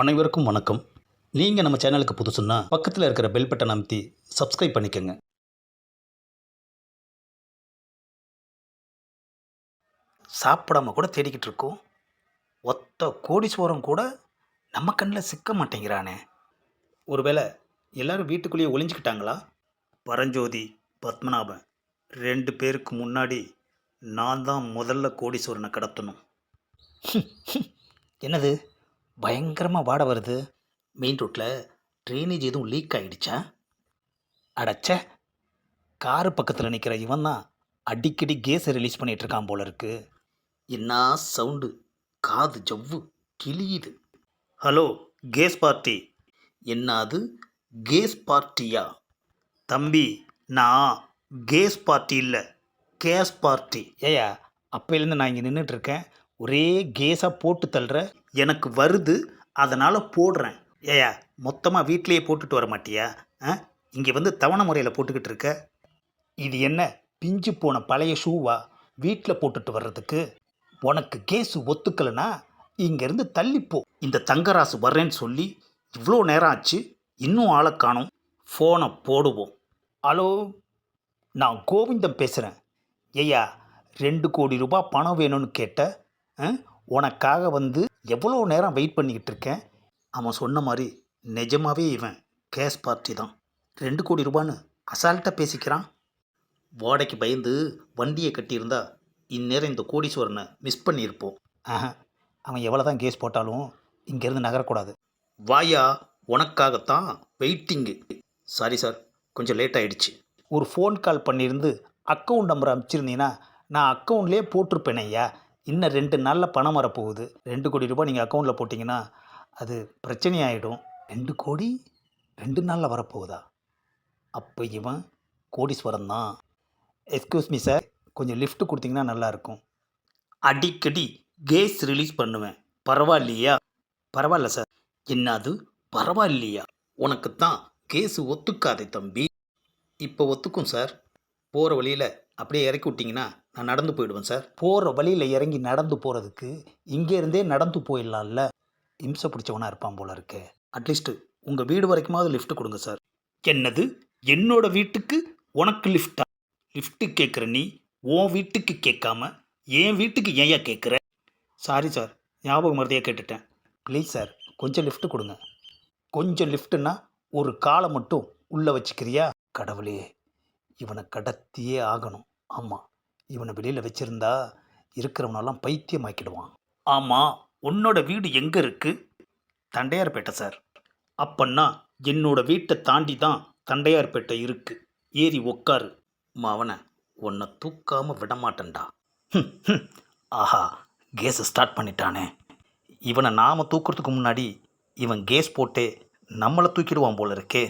அனைவருக்கும் வணக்கம். நீங்கள் நம்ம சேனலுக்கு புதுசுன்னா பக்கத்தில் இருக்கிற பெல் பட்டன் அமைத்தி சப்ஸ்கிரைப் பண்ணிக்கோங்க. சாப்பிடாம கூட தேடிக்கிட்டு இருக்கோம். ஒத்த கோடீஸ்வரம் கூட நம்ம கண்ணில் சிக்க மாட்டேங்கிறானே. ஒருவேளை எல்லாரும் வீட்டுக்குள்ளேயே ஒளிஞ்சிக்கிட்டாங்களா? பரஞ்சோதி பத்மநாபன் ரெண்டு பேருக்கு முன்னாடி நான் தான் முதல்ல கோடீஸ்வரனை கடத்தணும். என்னது? பயங்கரமாக வாட வருது. மெயின் ரோட்டில் ட்ரைனேஜ் எதுவும் லீக் ஆகிடுச்சா அடச்ச. காரு பக்கத்தில் நிற்கிற இவன் தான் அடிக்கடி கேஸை ரிலீஸ் பண்ணிட்டு இருக்கான் போல இருக்கு. என்ன சவுண்டு? காது ஜவ்வு கிளியுது ஹலோ கேஸ் பார்ட்டி. என்ன அது? Case party? தம்பி நான் கேஸ் பார்ட்டி இல்லை கேஸ் பார்ட்டி. ஏயா அப்பையிலேருந்து நான் இங்கே நின்றுட்டு இருக்கேன். ஒரே கேஸாக போட்டு தள்ளுற. எனக்கு வருது அதனால் போடுறேன். ஏயா மொத்தமாக வீட்லேயே போட்டுட்டு வர மாட்டியா? ஆ? இங்கே வந்து தவணை முறையில் போட்டுக்கிட்டு இருக்க. இது என்ன பிஞ்சு போன பழைய ஷூவா? வீட்டில் போட்டுட்டு வர்றதுக்கு? உனக்கு கேஸு ஒத்துக்கலைன்னா இங்கேருந்து தள்ளிப்போ. இந்த தங்கராசு வர்றேன்னு சொல்லி இவ்வளோ நேரம் ஆச்சு இன்னும் ஆளை காணும். ஃபோனை போடுவோம். ஹலோ நான் கோவிந்தம் பேசுகிறேன் ஐயா ரெண்டு கோடி ரூபாய் பணம் வேணும்னு கேட்ட உனக்காக வந்து எவ்வளோ நேரம் வெயிட் பண்ணிக்கிட்டு இருக்கேன்? அவன் சொன்ன மாதிரி நிஜமாகவே இவன் கேஸ் பார்ட்டி தான். ரெண்டு கோடி ரூபான்னு அசால்ட்டாக பேசிக்கிறான். வாடகைக்கு பயந்து வண்டியை கட்டியிருந்தா இந்நேரம் இந்த கோடீஸ்வரனை மிஸ் பண்ணியிருப்போம். ஆஹா அவன் எவ்வளோ தான் கேஸ் போட்டாலும் இங்கேருந்து நகரக்கூடாது. வாயா உனக்காகத்தான் வெயிட்டிங்கு. சாரி சார் கொஞ்சம் லேட் ஆகிடுச்சு ஒரு ஃபோன் கால் பண்ணியிருந்து அக்கௌண்ட் நம்பர் அனுப்பிச்சிருந்தீங்கன்னா நான் அக்கௌண்ட்லேயே போட்டிருப்பேனே ஐயா. இன்னும் ரெண்டு நாளில் பணம் வரப்போகுது. ரெண்டு கோடி ரூபாய் நீங்கள் அக்கௌண்ட்டில் போட்டிங்கன்னா அது பிரச்சனையாயிடும். ரெண்டு கோடி? ரெண்டு நாளில் வரப்போகுதா? அப்போ இவன் கோடீஸ்வரன் தான். எக்ஸ்கியூஸ் மீ சார் கொஞ்சம் லிஃப்ட் கொடுத்தீங்கன்னா நல்லாயிருக்கும் அடிக்கடி கேஸ் ரிலீஸ் பண்ணுவேன். பரவாயில்லையா? பரவாயில்ல சார் என்னது? பரவாயில்லையா? உனக்கு தான் கேஸு ஒத்துக்காதே தம்பி. இப்போ ஒத்துக்கும் சார் போகிற வழியில் அப்படியே இறக்கி விட்டிங்கன்னா நான் நடந்து போயிடுவேன் சார். போகிற வழியில் இறங்கி நடந்து போகிறதுக்கு இங்கேருந்தே நடந்து போயிடலாம்ல. இம்சை பிடிச்சவனா இருப்பான் போல இருக்கு. அட்லீஸ்ட்டு உங்கள் வீடு வரைக்குமாவது லிஃப்ட் கொடுங்க சார். என்னது? என்னோட வீட்டுக்கு உனக்கு லிஃப்டா லிஃப்ட்டு கேட்குற நீ உன் வீட்டுக்கு கேட்காம என் வீட்டுக்கு ஏன்யா கேட்குற சாரி சார் ஞாபகம் மருதையாக கேட்டுட்டேன். ப்ளீஸ் சார் கொஞ்சம் லிஃப்ட் கொடுங்க. கொஞ்சம் லிஃப்ட்டுன்னா ஒரு காலை மட்டும் உள்ளே வச்சுக்கிறியா? கடவுளே. இவனை கடத்தியே ஆகணும். ஆமாம் இவனை வெளியில் வச்சிருந்தா இருக்கிறவனெல்லாம் பைத்தியமாக்கிடுவான். ஆமாம் உன்னோட வீடு எங்கே இருக்குது தண்டையார்பேட்டை சார். அப்பன்னா என்னோட வீட்டை தாண்டி தான் தண்டையார்பேட்டை இருக்குது ஏறி உக்காரு. மாவனை உன்னை தூக்காமல் விடமாட்டேன்டா. ஆஹா கேஸை ஸ்டார்ட் பண்ணிட்டானே. இவனை நாம் தூக்குறதுக்கு முன்னாடி இவன் கேஸ் போட்டே நம்மளை தூக்கிடுவான் போல இருக்கே.